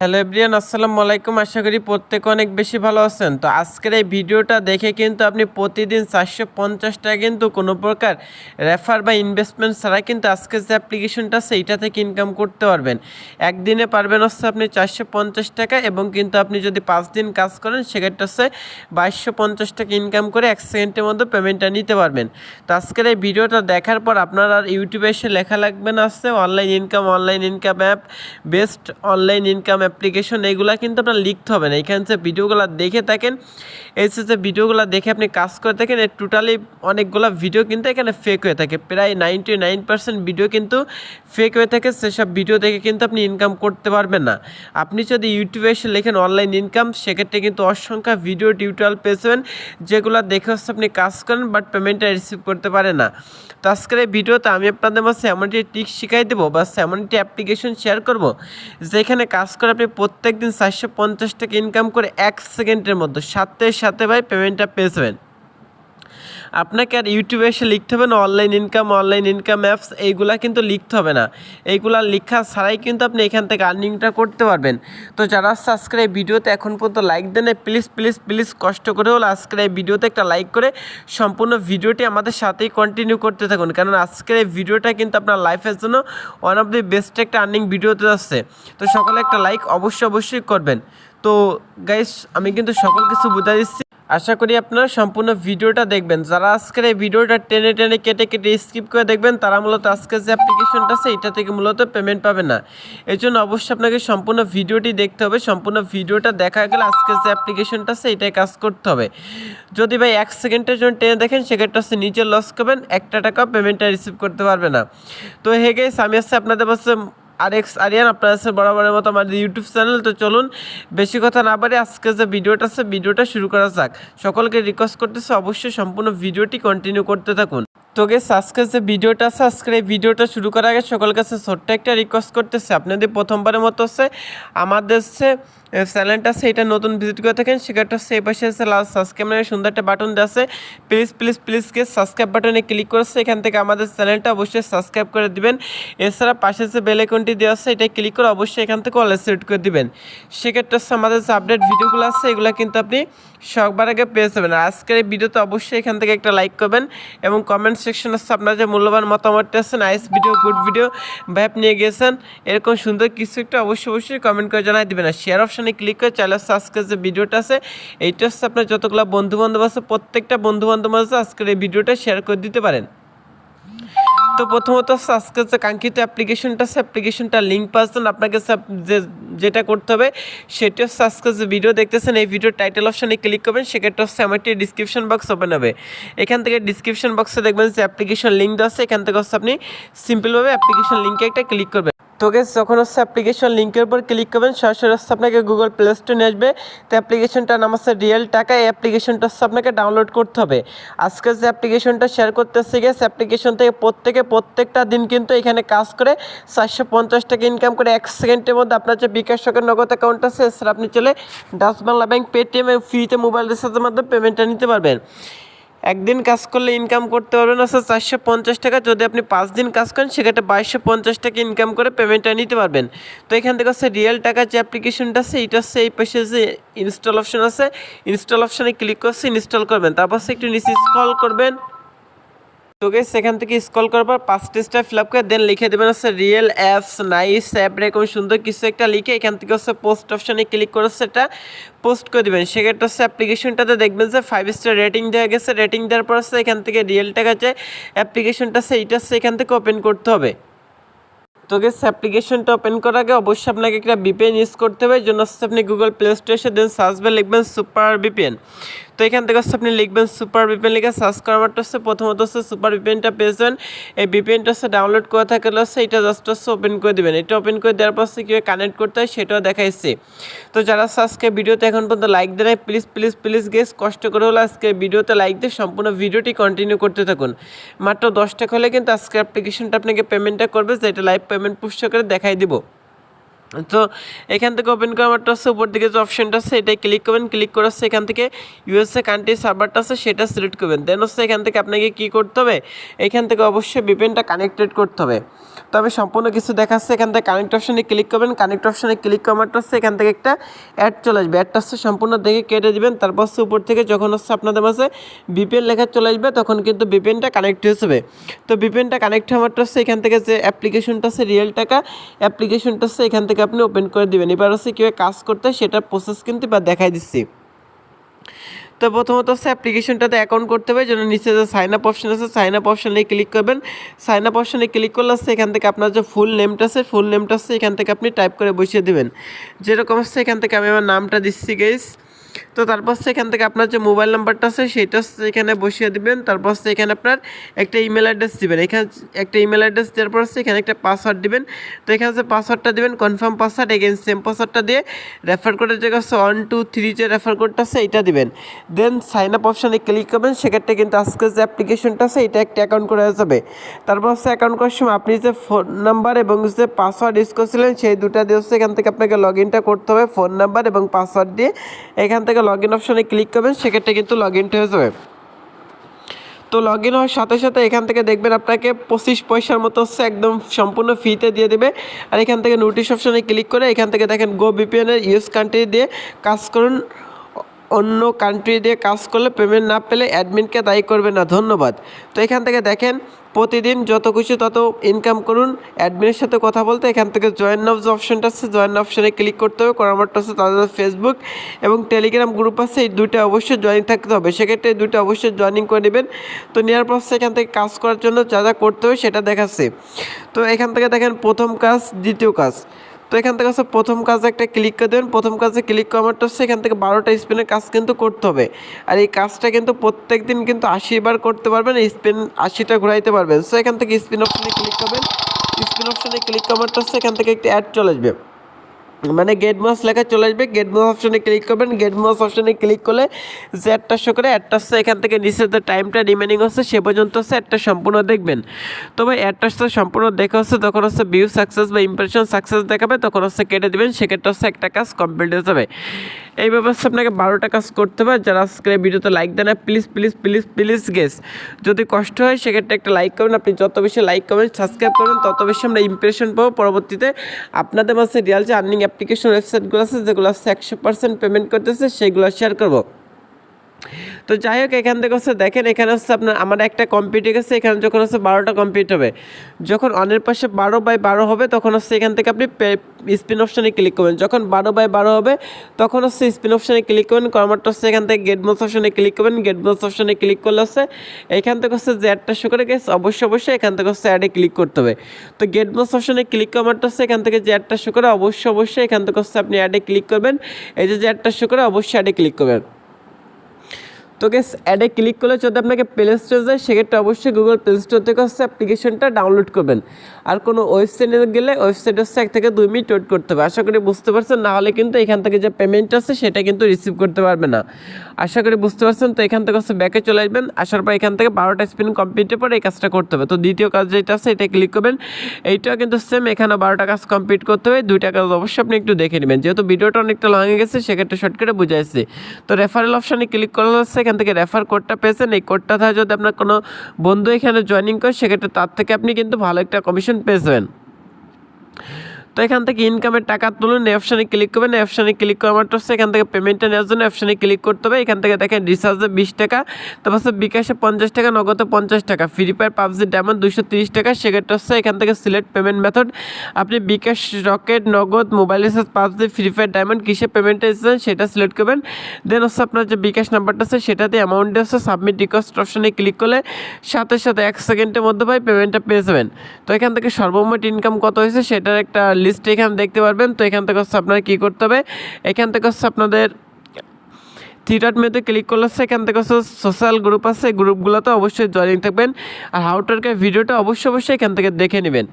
Hello everyone আসসালামু আলাইকুম। আশা করি প্রত্যেকে অনেক বেশি ভালো আছেন। তো আজকের এই ভিডিওটা দেখে কিন্তু আপনি প্রতিদিন চারশো পঞ্চাশ টাকা কিন্তু কোনো প্রকার রেফার বা ইনভেস্টমেন্ট ছাড়া কিন্তু আজকের যে অ্যাপ্লিকেশনটা আছে, এইটা থেকে ইনকাম করতে পারবেন। একদিনে পারবেন হচ্ছে আপনি চারশো পঞ্চাশ টাকা এবং কিন্তু আপনি যদি পাঁচ দিন কাজ করেন, সেক্ষেত্রে হচ্ছে বাইশশো পঞ্চাশ টাকা ইনকাম করে এক সেকেন্ডের মধ্যে পেমেন্টটা নিতে পারবেন। তো আজকের এই ভিডিওটা দেখার পর আপনার আর ইউটিউবে এসে লেখা লাগবে না আসছে online income online income app best online income application এইগুলো কিন্তু আপনার লিখতে হবে না। এখানে যে ভিডিওগুলো দেখে থাকেন, এই যে ভিডিওগুলো দেখে আপনি কাজ করে থাকেন, এর টোটালি অনেকগুলো ভিডিও কিন্তু এখানে ফেক হয়ে থাকে। প্রায় নাইনটি নাইন পার্সেন্ট ভিডিও কিন্তু ফেক হয়ে থাকে, সেসব ভিডিও দেখে কিন্তু আপনি ইনকাম করতে পারবেন না। আপনি যদি ইউটিউবে এসে লেখেন অনলাইন ইনকাম সেক্ষেত্রে কিন্তু অসংখ্য ভিডিও টিউটোরিয়াল পেয়েছেন যেগুলো দেখে হচ্ছে আপনি কাজ করেন বাট পেমেন্টটা রিসিভ করতে পারে না। তো আজকের এই ভিডিওতে আমি আপনাদের মাঝে এমন একটি টিক শিখাই দেবো বা এমন একটি অ্যাপ্লিকেশন শেয়ার করব, যেখানে কাজ করে আপনি প্রত্যেক দিন চারশো পঞ্চাশ টাকা ইনকাম করে এক সেকেন্ডের মধ্যে সাথে সাথে ভাই পেমেন্টটা পেয়ে যাবেন। আপনাকে আর ইউটিউবে এসে লিখতে হবে না online income online income apps এইগুলা কিন্তু লিখতে হবে না। এইগুলা লেখা ছাড়াই কিন্তু আপনি এখান থেকে আর্নিংটা করতে পারবেন। তো যারা এই ভিডিওতে এখন পর্যন্ত লাইক দেন প্লিজ প্লিজ প্লিজ কষ্ট করে হলো আজকের এই ভিডিওতে একটা লাইক করে সম্পূর্ণ ভিডিওটি আমাদের সাথেই কন্টিনিউ করতে থাকুন। কারণ আজকের এই ভিডিওটা কিন্তু আপনার লাইফের জন্য ওয়ান অফ দি বেস্ট একটা আর্নিং ভিডিওতে আসছে। তো সকলে একটা লাইক অবশ্যই অবশ্যই করবেন। তো গাইস আমি কিন্তু সকল কিছু বুঝাই দিচ্ছি। আশা করি আপনারা সম্পূর্ণ ভিডিওটা দেখবেন। যারা আজকের এই ভিডিওটা টেনে টেনে কেটে কেটে স্কিপ করে দেখবেন, তারা মূলত আজকের যে অ্যাপ্লিকেশনটা আছে, এটা থেকে মূলত পেমেন্ট পাবে না। এই জন্য অবশ্যই আপনাকে সম্পূর্ণ ভিডিওটি দেখতে হবে। সম্পূর্ণ ভিডিওটা দেখা গেলে আজকের যে অ্যাপ্লিকেশনটা আছে, এটাই কাজ করতে হবে। যদি ভাই এক সেকেন্ডের জন্য টেনে দেখেন, সেক্ষেত্রে হচ্ছে নিজে লস করবেন, একটা টাকা পেমেন্টটা রিসিভ করতে পারবে না। তো হে গেস আমি আসছে আপনাদের পাশে আর এক্স আরিয়ান, আপনার আছে বরাবরের মতো আমাদের ইউটিউব চ্যানেল তো চলুন বেশি কথা না বাড়ি আজকে যে ভিডিওটা আছে, ভিডিওটা শুরু করা যাক। সকলকে রিকোয়েস্ট করতেছে অবশ্যই সম্পূর্ণ ভিডিওটি কন্টিনিউ করতে থাকুন। তো গেস আজকে যে ভিডিওটা সাবস্ক্রাইব ভিডিওটা শুরু করার আগে সকল কাছে ছোট্ট একটা রিকোয়েস্ট করতেছে। আপনি যদি প্রথমবারের মতো হচ্ছে আমাদের হচ্ছে চ্যানেলটা এটা নতুন ভিজিট করে থাকেন সেটা সেই পাশে আছে লাস্ট সাবস্ক্রাইব নামে সুন্দর একটা বাটন দেওয়া আছে। প্লিজ প্লিজ প্লিজ কে সাবস্ক্রাইব বাটনে ক্লিক করেছে এখান থেকে আমাদের চ্যানেলটা অবশ্যই সাবস্ক্রাইব করে দিবেন। এছাড়া পাশে যে বেল আইকনটি দেওয়া আছে, এটা ক্লিক করে অবশ্যই এখান থেকে অল সেট করে দিবেন। সেক্ষেত্রে হচ্ছে আমাদের যে আপডেট ভিডিওগুলো আছে, এগুলো কিন্তু আপনি সবার আগে পেয়ে যাবেন। আজকের এই ভিডিওতে অবশ্যই এখান থেকে একটা লাইক করবেন এবং কমেন্ট সেকশন আছে আপনার যে মূল্যবান মতামত আছে নাইস ভিডিও গুড ভিডিও ভ্যাপ নিয়ে গেছেন এরকম সুন্দর কিছু একটা অবশ্যই অবশ্যই কমেন্ট করে জানাই দেবেন। আর শেয়ার অপশানে ক্লিক করে চ্যানেল আজকের যে ভিডিওটা আছে, এইটা হচ্ছে আপনার যতগুলো বন্ধুবান্ধব আছে, প্রত্যেকটা বন্ধুবান্ধব আছে, আজকের এই ভিডিওটা শেয়ার করে দিতে পারেন। তো প্রথমত আজকে যে কাঙ্ক্ষিত অ্যাপ্লিকেশনটা সে অ্যাপ্লিকেশনটা লিঙ্ক পাচ্ছেন আপনাকে যে, যেটা করতে হবে, সেটিও হচ্ছে যে ভিডিও দেখতেছেন, এই ভিডিও টাইটেল অপশানে ক্লিক করবেন, সেক্ষেত্রে হচ্ছে আমার একটি ডিসক্রিপশন বক্স ওপেন হবে। এখান থেকে ডিসক্রিপশন বক্সে দেখবেন যে অ্যাপ্লিকেশন লিঙ্ক দেওয়া আছে, এখান থেকে হচ্ছে আপনি সিম্পলভাবে অ্যাপ্লিকেশন লিঙ্কে একটা ক্লিক করবেন। তো গেস যখন হচ্ছে অ্যাপ্লিকেশন লিঙ্কের উপর ক্লিক করবেন, সরাসরি হচ্ছে আপনাকে গুগল প্লে স্টোরে আসবে। তো অ্যাপ্লিকেশনটার নাম হচ্ছে রিয়েল টাকা এই অ্যাপ্লিকেশনটা হচ্ছে আপনাকে ডাউনলোড করতে হবে। আজকে যে অ্যাপ্লিকেশনটা শেয়ার করতেছে গেছে অ্যাপ্লিকেশন থেকে প্রত্যেকে প্রত্যেকটা দিন কিন্তু এখানে কাজ করে চারশো পঞ্চাশ টাকা ইনকাম করে এক সেকেন্ডের মধ্যে আপনার যে বিকাশ সকের নগদ অ্যাকাউন্ট আছে সেটা আপনি চলে ডাচ বাংলা ব্যাংক পেটিএম ফ্রিতে মোবাইল রিচার্জের মাধ্যমে পেমেন্টটা নিতে পারবেন। একদিন কাজ করলে ইনকাম করতে পারবেন হচ্ছে চারশো পঞ্চাশ টাকা যদি আপনি পাঁচ দিন কাজ করেন, সেক্ষেত্রে বাইশশো পঞ্চাশ টাকা ইনকাম করে পেমেন্টটা নিতে পারবেন। তো এখান থেকে হচ্ছে রিয়েল টাকা যে অ্যাপ্লিকেশনটা আছে এইটা হচ্ছে এই পাশে যে ইনস্টল অপশন আছে ইনস্টল অপশানে ক্লিক করছে ইনস্টল করবেন। তারপর হচ্ছে একটু নিচে স্ক্রল করবেন। তো গেস সেখান থেকে স্ক্রল করার পর পাঁচটা স্টার ফিল আপ করে দেন লিখে দেবেন হচ্ছে রিয়েল অ্যাপস নাইস অ্যাপ এরকম সুন্দর কিছু একটা লিখে এখান থেকে হচ্ছে পোস্ট অপশানে ক্লিক করে সেটা পোস্ট করে দেবেন। সেক্ষেত্রে হচ্ছে অ্যাপ্লিকেশনটাতে দেখবেন যে ফাইভ স্টার রেটিং দেওয়া গেছে। রেটিং দেওয়ার পর হচ্ছে এখান থেকে রিয়েল টাকা যে অ্যাপ্লিকেশনটা আছে, এইটা হচ্ছে এখান থেকে ওপেন করতে হবে। তো গেস অ্যাপ্লিকেশনটা ওপেন করার আগে অবশ্যই আপনাকে একটা বিপিএন ইউজ করতে হবে। জন্য আপনি গুগল প্লে স্টোরে এসে দেন সার্চ লিখবেন সুপার বিপিএন তো এখান থেকে হচ্ছে আপনি লিখবেন সুপার বিপিএন লিখে সার্চ মাত্র হচ্ছে প্রথমত হচ্ছে সুপার বিপিএনটা পেয়ে যাবেন এই বিপিএনটা হচ্ছে ডাউনলোড করা থাকলে হচ্ছে এটা জাস্ট হচ্ছে ওপেন করে দেবেন। এটা ওপেন করে দেওয়ার পর হচ্ছে কীভাবে কানেক্ট করতে হয় সেটাও দেখাইছি। তো যারা আজকে ভিডিওতে এখন পর্যন্ত লাইক দেয় প্লিজ প্লিজ প্লিজ গেস কষ্ট করে হলে আজকে ভিডিওতে লাইক দিয়ে সম্পূর্ণ ভিডিওটি কন্টিনিউ করতে থাকুন। মাত্র দশ টাকা হলে কিন্তু আজকে অ্যাপ্লিকেশনটা আপনাকে পেমেন্টটা করবে, যেটা লাইভ পেমেন্ট পুষ্ট করে দেখাই দিব। তো এখান থেকে ওপেন করা মাত্র আছে উপর দিকে যে অপশনটা আছে, এটাই ক্লিক করবেন। ক্লিক করে হচ্ছে এখান থেকে ইউএসএ কান্ট্রি সার্ভারটা আছে, সেটা সিলেক্ট করবেন। দেন হচ্ছে এখান থেকে আপনাকে কী করতে হবে? এখান থেকে অবশ্যই ভিপিএনটা কানেক্টেড করতে হবে। তবে সম্পূর্ণ কিছু দেখাচ্ছে। এখান থেকে কানেক্ট অপশানে ক্লিক করবেন। কানেক্ট অপশানে ক্লিক করা মাত্র হচ্ছে এখান থেকে একটা অ্যাড চলে আসবে। অ্যাডটা হচ্ছে সম্পূর্ণ দেখে কেটে দিবেন। তারপর হচ্ছে উপর থেকে যখন হচ্ছে আপনাদের মাঝে ভিপিএন লেখা চলে আসবে, তখন কিন্তু ভিপিএনটা কানেক্ট হয়ে যাবে। তো ভিপিএনটা কানেক্ট হওয়া মাত্র এখান থেকে যে অ্যাপ্লিকেশনটা আছে রিয়েল টাকা অ্যাপ্লিকেশনটা হচ্ছে এখান থেকে আপনি ওপেন করে দেবেন। এবার হচ্ছে কীভাবে কাজ করতে সেটার প্রসেস কিন্তু বা দেখাই দিচ্ছি। তো প্রথমত হচ্ছে অ্যাপ্লিকেশনটাতে অ্যাকাউন্ট করতে হবে, যেন নিচে যে সাইন আপ অপশন আছে সাইন আপ অপশনে ক্লিক করবেন। সাইন আপ অপশনে ক্লিক করলে আসছে এখান থেকে আপনার যে ফুল নেমটা আছে ফুল নেমটা আছে এখান থেকে আপনি টাইপ করে বসিয়ে দেবেন। যেরকম হচ্ছে এখান থেকে আমি আমার নামটা দিচ্ছি গেস তো তারপর এখান থেকে আপনার যে মোবাইল নাম্বারটা আছে, সেটা এখানে বসিয়ে দিবেন। তারপর এখানে আপনার একটা ইমেল অ্যাড্রেস দিবেন। এখানে একটা ইমেল অ্যাড্রেস দেওয়ার পর এখানে একটা পাসওয়ার্ড দিবেন। তো এখানে যে পাসওয়ার্ডটা দিবেন কনফার্ম পাসওয়ার্ড এগেন সেম পাসওয়ার্ডটা দিয়ে রেফার কোডের জায়গায় হচ্ছে ওয়ান টু থ্রি যে রেফার কোডটা আছে, এইটা দিবেন। দেন সাইন আপ অপশানে ক্লিক করবেন। সেক্ষেত্রে কিন্তু আজকে যে অ্যাপ্লিকেশনটা আছে, এটা একটা অ্যাকাউন্ট করা যাবে। তারপর হচ্ছে অ্যাকাউন্ট করার সময় আপনি যে ফোন নাম্বার এবং যে পাসওয়ার্ড ইউজ করছিলেন, সেই দুটা দিয়ে হচ্ছে এখান থেকে আপনাকে লগ ইনটা করতে হবে ফোন নাম্বার এবং পাসওয়ার্ড দিয়ে। এখান থেকে লগ ইন অপশনে ক্লিক করবেন, সেক্ষেত্রে কিন্তু লগ ইনটা হয়ে যাবে। তো লগ ইন হওয়ার সাথে সাথে এখান থেকে দেখবেন আপনাকে পঁচিশ পয়সার মতো হচ্ছে একদম সম্পূর্ণ ফ্রিতে দিয়ে দেবে। আর এখান থেকে নোটিশ অপশনে ক্লিক করে এখান থেকে দেখেন গো বিপিএনের ইউজ কান্ট্রি দিয়ে কাজ করুন। অন্য কান্ট্রি দিয়ে কাজ করলে পেমেন্ট না পেলে অ্যাডমিনকে দায়ী করবে না, ধন্যবাদ। তো এখান থেকে দেখেন, প্রতিদিন যত খুশি তত ইনকাম করুন অ্যাডমিনের সাথে কথা বলতে এখান থেকে জয়েন নাও যে অপশনটা আছে জয়েন অপশানে ক্লিক করতে হবে, করার মাত্র আছে তাদের ফেসবুক এবং টেলিগ্রাম গ্রুপ আছে, এই দুইটা অবশ্যই জয়েন থাকতে হবে। সেক্ষেত্রে এই দুইটা অবশ্যই জয়েনিং করে নেবেন। তো নেওয়ার পর এখান থেকে কাজ করার জন্য যা যা করতে হবে সেটা দেখাচ্ছে। তো এখান থেকে দেখেন প্রথম কাজ, দ্বিতীয় কাজ। তো এখান থেকে হচ্ছে প্রথম কাজে একটা ক্লিক করে দেবেন। প্রথম কাজে ক্লিক করা মাত্র হচ্ছে এখান থেকে বারোটা স্পিনের কাজ কিন্তু করতে হবে। আর এই কাজটা কিন্তু প্রত্যেক দিন কিন্তু আশি বার করতে পারবেন স্পিন আশিটা ঘুরাইতে পারবেন। সো এখান থেকে স্পিন অপশনে ক্লিক করবেন। স্পিন অপশনে ক্লিক করা মাত্র হচ্ছে এখান থেকে একটি অ্যাড চলে আসবে। মানে গেট মাস লেখা চলে আসবে। গেট মাস অপশনে ক্লিক করবেন। গেট মাস অপশনে ক্লিক করলে যে একটা শো করে হচ্ছে এখান থেকে নিচে যে টাইমটা রিমেনিং হচ্ছে, সে পর্যন্ত হচ্ছে একটা সম্পূর্ণ দেখবেন। তবে হচ্ছে সম্পূর্ণ দেখা হচ্ছে, তখন হচ্ছে ভিউ সাকসেস বা ইম্প্রেশন সাকসেস দেখাবে, তখন হচ্ছে কেটে দেবেন, সেক্ষেত্রে হচ্ছে একটা কাজ কমপ্লিট হয়ে যাবে। এই ব্যাপারে আপনাকে বারোটা কাজ করতে হবে যারা আজকে ভিডিওতে লাইক দেন না please please please please guys যদি কষ্ট হয়, সেক্ষেত্রে একটা লাইক করবেন। আপনি যত বেশি লাইক করবেন সাবস্ক্রাইব করবেন, তত বেশি আমরা ইমপ্রেশন পাবো। পরবর্তীতে আপনাদের মাঝে রিয়াল যে আর্নিং অ্যাপ্লিকেশন ওয়েবসাইটগুলো আছে, যেগুলো আসছে একশো পার্সেন্ট পেমেন্ট করতেছে, সেগুলো শেয়ার করব। তো যাই হোক, এখান থেকে হচ্ছে দেখেন, এখানে হচ্ছে আপনার আমার একটা কমপ্লিট গেছে, এখানে যখন হচ্ছে বারোটা কমপ্লিট হবে, যখন অনের পাশে বারো বাই বারো হবে, তখন হচ্ছে এখান থেকে আপনি স্পিন অপশানে ক্লিক করবেন। যখন বারো বাই বারো হবে, তখন হচ্ছে স্পিন অপশানে ক্লিক করবেন, কর্মারটা হচ্ছে এখান থেকে গেট মোস অপশানে ক্লিক করবেন গেট মোস অপশানে ক্লিক করলে হচ্ছে এখান থেকে হচ্ছে যে অ্যাডটা শো করে গেছে অবশ্যই অবশ্যই এখান থেকে হচ্ছে অ্যাডে ক্লিক করতে হবে। তো গেট মোস অপশানে ক্লিক করাটা হচ্ছে এখান থেকে যে অ্যাডটা শো করে, অবশ্যই অবশ্যই এখান থেকে হচ্ছে আপনি অ্যাডে ক্লিক করবেন। এই যে যে অ্যাডটা শো করে, অবশ্যই অ্যাডে ক্লিক করবেন। তো গেস অ্যাডে ক্লিক করলে যদি আপনাকে প্লে স্টোরে যায়, সেক্ষেত্রে অবশ্যই গুগল প্লে স্টোর থেকে হচ্ছে অ্যাপ্লিকেশনটা ডাউনলোড করবেন। আর কোনো ওয়েবসাইটে গেলে ওয়েবসাইট হচ্ছে এক থেকে দুই মিনিট ওয়েট করতে হবে। আশা করি বুঝতে পারছেন, না হলে কিন্তু এখান থেকে যে পেমেন্ট আছে, সেটা কিন্তু রিসিভ করতে পারবে না। আশা করি বুঝতে পারছেন, তো এখান থেকে হচ্ছে ব্যাকে চলে আসবেন। আসার পর এখান থেকে বারোটা স্পিন কমপ্লিটের পরে এই কাজটা করতে হবে। তো দ্বিতীয় কাজ যেটা আছে, এটা ক্লিক করবেন। এইটাও কিন্তু সেম এখানে বারোটা কাজ কমপ্লিট করতে হবে। দুইটা কাজ অবশ্যই আপনি একটু দেখে নেবেন। যেহেতু ভিডিওটা অনেকটা লং হয়ে গেছে, সেক্ষেত্রে শর্টকাটে বুঝাইছি তো রেফারেল অপশানে ক্লিক করা হচ্ছে এখান থেকে রেফার কোডটা পেয়েছেন। এই কোডটা যদি আপনার কোনো বন্ধু এখানে জয়েনিং করে, সেক্ষেত্রে তার থেকে আপনি কিন্তু ভালো একটা কমিশন পেয়ে যাবেন। তো এখান থেকে ইনকামের টাকা তুলুন অপশানে ক্লিক করবেন অপশানে ক্লিক করা মাত্র এখান থেকে পেমেন্টটা নেওয়ার জন্য অপশানে ক্লিক করতে হবে। এখান থেকে দেখেন রিচার্জে বিশ টাকা তারপর হচ্ছে বিকাশে পঞ্চাশ টাকা, নগদে পঞ্চাশ টাকা। ফ্রি ফায়ার পাবজি ডায়মন্ড দুশো তিরিশ টাকা, সেক্ষেত্রে হচ্ছে এখান থেকে সিলেক্ট পেমেন্ট মেথড আপনি bKash, Rocket, Nagad mobile recharge PUBG Free Fire diamond কিসে পেমেন্টটা এসেছেন সেটা সিলেক্ট করবেন। দেন হচ্ছে আপনার যে বিকাশ নাম্বারটা আছে সেটাতে অ্যামাউন্টে হচ্ছে সাবমিট রিকোয়েস্ট অপশানে ক্লিক করলে সাথে সাথে এক সেকেন্ডের মধ্যে ভাই পেমেন্টটা পেয়ে যাবেন। তো এখান থেকে সর্বমোট ইনকাম কত হয়েছে সেটার একটা লিস্ট এখানে দেখতে পারবেন। তো এখান থেকে হচ্ছে আপনার কী করতে হবে? এখান থেকে হচ্ছে আপনাদের থ্রি মেতে ক্লিক করলে এখান থেকে হচ্ছে সোশ্যাল গ্রুপ আছে। গ্রুপগুলোতে অবশ্যই জয়েনিং থাকবেন। আর হাউটারকে ভিডিওটা অবশ্যই অবশ্যই এখান থেকে দেখে নেবেন।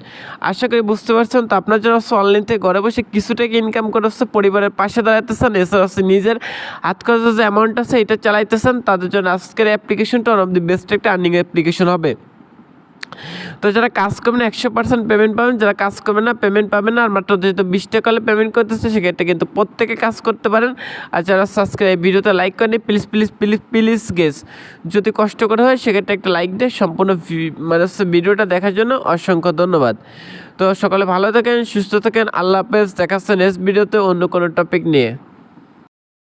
আশা করি বুঝতে পারছেন। তো আপনার জন্য হচ্ছে অনলাইন থেকে ঘরে বসে কিছু টাকা ইনকাম করে হচ্ছে পরিবারের পাশে দাঁড়াতেছেন এছাড়া হচ্ছে নিজের হাত খরচের যে অ্যামাউন্ট আছে, এটা চালাইতেছেন, তাদের জন্য আজকের অ্যাপ্লিকেশনটা ওয়ান অফ দি বেস্ট একটা আর্নিং অ্যাপ্লিকেশন হবে। তো যারা কাজ করবেন একশো পার্সেন্ট পেমেন্ট পাবেন যারা কাজ করবেন না পেমেন্ট পাবেন না, আর মাত্র যেহেতু বিশ টাকা পেমেন্ট করতেছে, সেক্ষেত্রে কিন্তু প্রত্যেকে কাজ করতে পারেন। আর যারা সাবস্ক্রাইব ভিডিওতে লাইক করেন please please please please guys যদি কষ্ট করে হয়, সেক্ষেত্রে একটা লাইক দিয়ে সম্পূর্ণ মানে ভিডিওটা দেখার জন্য অসংখ্য ধন্যবাদ। তো সকালে ভালো থাকেন, সুস্থ থাকেন, আল্লাহ হাফেজ দেখাচ্ছে নেক্সট ভিডিওতে অন্য কোনো টপিক নিয়ে।